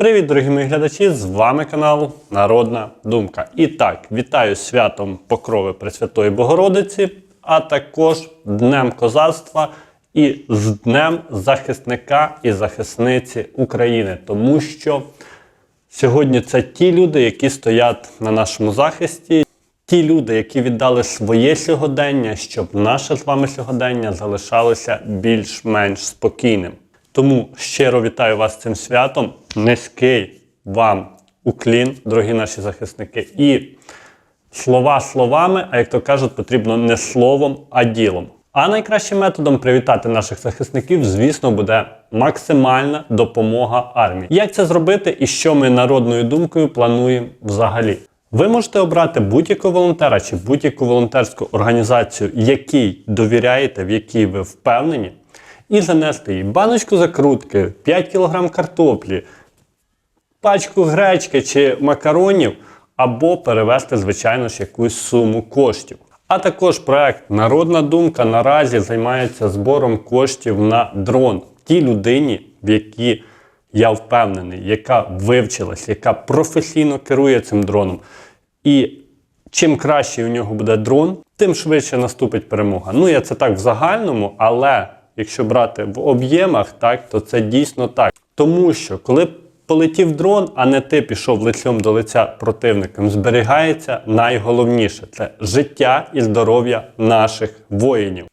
Привіт, дорогі мої глядачі! З вами канал Народна Думка. І так, вітаю святом Покрови Пресвятої Богородиці, а також Днем Козацтва і з Днем захисника і захисниці України. Тому що сьогодні це ті люди, які стоять на нашому захисті, ті люди, які віддали своє сьогодення, щоб наше з вами сьогодення залишалося більш-менш спокійним. Тому щиро вітаю вас з цим святом. Низький вам уклін, дорогі наші захисники. І слова словами, а як то кажуть, потрібно не словом, а ділом. А найкращим методом привітати наших захисників, звісно, буде максимальна допомога армії. Як це зробити і що ми народною думкою плануємо взагалі? Ви можете обрати будь-якого волонтера чи будь-яку волонтерську організацію, якій довіряєте, в якій ви впевнені, і занести їй баночку закрутки, 5 кг картоплі, пачку гречки чи макаронів, або перевести, звичайно ж, якусь суму коштів. А також проект Народна думка наразі займається збором коштів на дрон тій людині, в якій я впевнений, яка вивчилась, яка професійно керує цим дроном. І чим краще у нього буде дрон, тим швидше наступить перемога. Ну, я це так в загальному, але якщо брати в об'ємах, так, то це дійсно так. Тому що коли полетів дрон, а не ти пішов лицем до лиця противником, зберігається найголовніше це життя і здоров'я наших воїнів.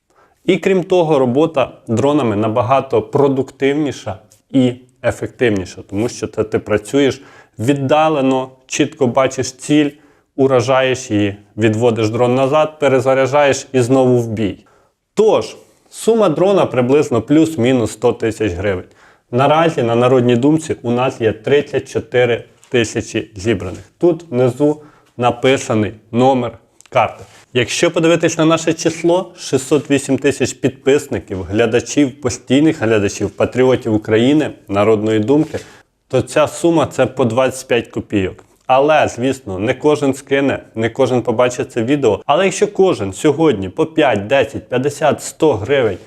І крім того, робота дронами набагато продуктивніша і ефективніша, тому що це ти працюєш віддалено, чітко бачиш ціль, уражаєш її, відводиш дрон назад, перезаряджаєш і знову в бій. Тож, сума дрона приблизно плюс-мінус 100 тисяч гривень. Наразі на народній думці у нас є 34 тисячі зібраних. Тут внизу написаний номер карти. Якщо подивитись на наше число 608 тисяч підписників, глядачів, постійних глядачів, патріотів України, народної думки, то ця сума це по 25 копійок. Але, звісно, не кожен скине, не кожен побачить це відео. Але якщо кожен сьогодні по 5, 10, 50, 100 гривень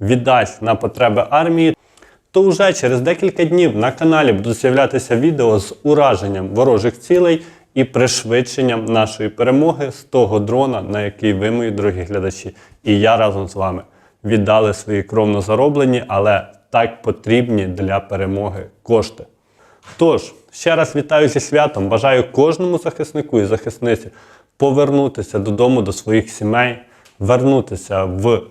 віддасть на потреби армії, то вже через декілька днів на каналі будуть з'являтися відео з ураженням ворожих цілей і пришвидшенням нашої перемоги з того дрона, на який ви, мої дорогі глядачі, і я разом з вами віддали свої кровно зароблені, але так потрібні для перемоги кошти. Тож, ще раз вітаю зі святом. Бажаю кожному захиснику і захисниці повернутися додому до своїх сімей, вернутися в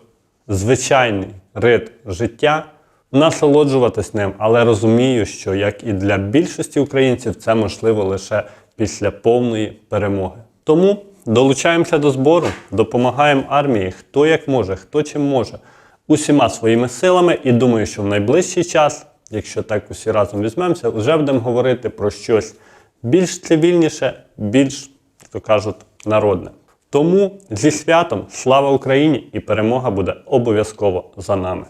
звичайний ритм життя, насолоджуватись ним, але розумію, що як і для більшості українців, це можливо лише після повної перемоги. Тому долучаємося до збору, допомагаємо армії, хто як може, хто чим може, усіма своїми силами. І думаю, що в найближчий час, якщо так усі разом візьмемося, вже будемо говорити про щось більш цивільніше, більш, як кажуть, народне. Тому зі святом слава Україні і перемога буде обов'язково за нами.